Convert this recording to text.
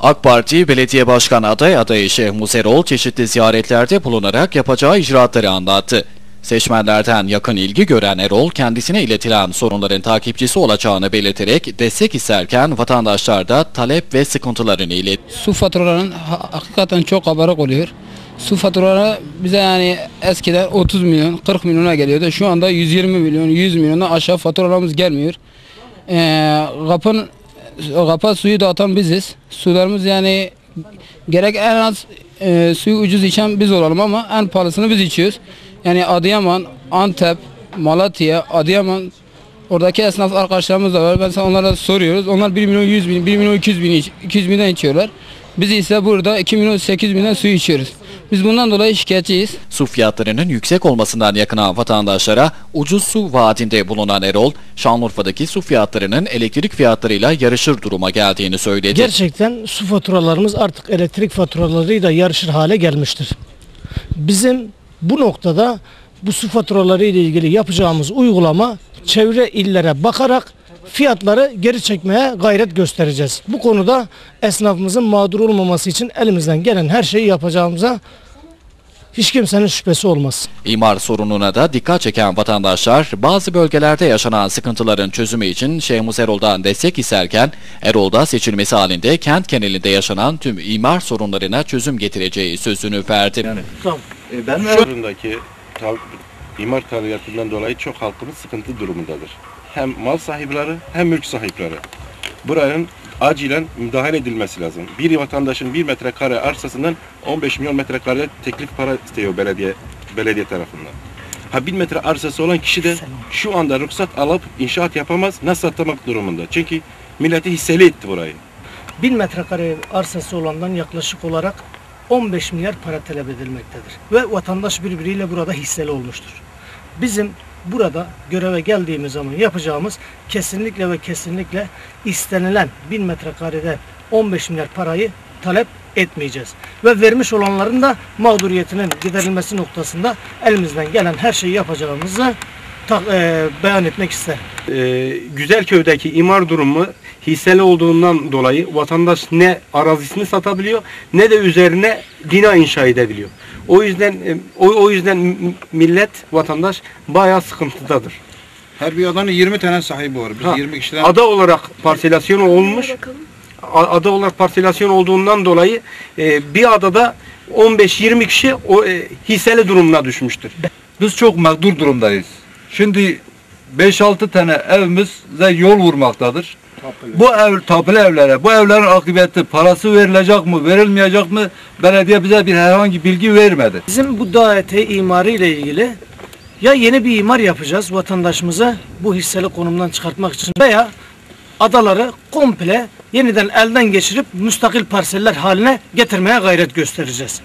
AK Parti Belediye Başkan aday adayı Şeyh Muserol çeşitli ziyaretlerde bulunarak yapacağı icraatları anlattı. Seçmenlerden yakın ilgi gören Erol kendisine iletilen sorunların takipçisi olacağını belirterek destek isterken vatandaşlar da talep ve sıkıntılarını iletti. Su faturalarının ha- hakikaten çok kabarık oluyor. Su faturaları bize yani eskiden 30 milyon 40 milyona geliyordu. Şu anda 120 milyon 100 milyona aşağı faturalarımız gelmiyor. Ee, kapın kapa suyu dağıtan biziz. Sularımız yani gerek en az e, suyu ucuz içen biz olalım ama en pahalısını biz içiyoruz. Yani Adıyaman, Antep, Malatya, Adıyaman Oradaki esnaf arkadaşlarımız da var. Mesela onlara soruyoruz. Onlar 1 milyon 100 bin, 1 milyon 200 bin, iç- 200 binden içiyorlar. Biz ise burada 2 milyon 800 binden su içiyoruz. Biz bundan dolayı şikayetçiyiz. Su fiyatlarının yüksek olmasından yakınan vatandaşlara ucuz su vaadinde bulunan Erol, Şanlıurfa'daki su fiyatlarının elektrik fiyatlarıyla yarışır duruma geldiğini söyledi. Gerçekten su faturalarımız artık elektrik faturalarıyla yarışır hale gelmiştir. Bizim bu noktada bu su faturaları ile ilgili yapacağımız uygulama çevre illere bakarak fiyatları geri çekmeye gayret göstereceğiz. Bu konuda esnafımızın mağdur olmaması için elimizden gelen her şeyi yapacağımıza hiç kimsenin şüphesi olmaz. İmar sorununa da dikkat çeken vatandaşlar bazı bölgelerde yaşanan sıkıntıların çözümü için Şeyh Erol'dan destek isterken Erol'da seçilmesi halinde kent genelinde yaşanan tüm imar sorunlarına çözüm getireceği sözünü verdi. E, ben Şurundaki tal, imar taliyatından dolayı çok halkımız sıkıntı durumundadır. Hem mal sahipleri hem mülk sahipleri. Buranın acilen müdahale edilmesi lazım. Bir vatandaşın bir metrekare arsasından 15 milyon metrekare teklif para istiyor belediye belediye tarafından. Ha bin metre arsası olan kişi de şu anda ruhsat alıp inşaat yapamaz, nasıl satmak durumunda. Çünkü milleti hisseli etti burayı. 1000 metrekare arsası olandan yaklaşık olarak 15 milyar para talep edilmektedir. Ve vatandaş birbiriyle burada hisseli olmuştur. Bizim burada göreve geldiğimiz zaman yapacağımız kesinlikle ve kesinlikle istenilen 1000 metrekarede 15 milyar parayı talep etmeyeceğiz. Ve vermiş olanların da mağduriyetinin giderilmesi noktasında elimizden gelen her şeyi yapacağımızı ta- eee, beyan etmek isterim. e, Güzelköy'deki imar durumu hisseli olduğundan dolayı vatandaş ne arazisini satabiliyor ne de üzerine bina inşa edebiliyor. O yüzden e, o, o yüzden millet vatandaş bayağı sıkıntıdadır. Her bir adanın 20 tane sahibi var. Biz Ha, 20 kişiden Ada olarak parselasyon olmuş. Ada olarak parselasyon olduğundan dolayı e, bir adada 15-20 kişi o e, hisseli durumuna düşmüştür. Biz çok mağdur durumdayız. Şimdi 5-6 tane evimize yol vurmaktadır. Bu ev tapılı evlere, bu evlerin akıbeti parası verilecek mi, verilmeyecek mi? Belediye bize bir herhangi bilgi vermedi. Bizim bu DAET imarı ile ilgili ya yeni bir imar yapacağız vatandaşımıza bu hisseli konumdan çıkartmak için veya adaları komple yeniden elden geçirip müstakil parseller haline getirmeye gayret göstereceğiz.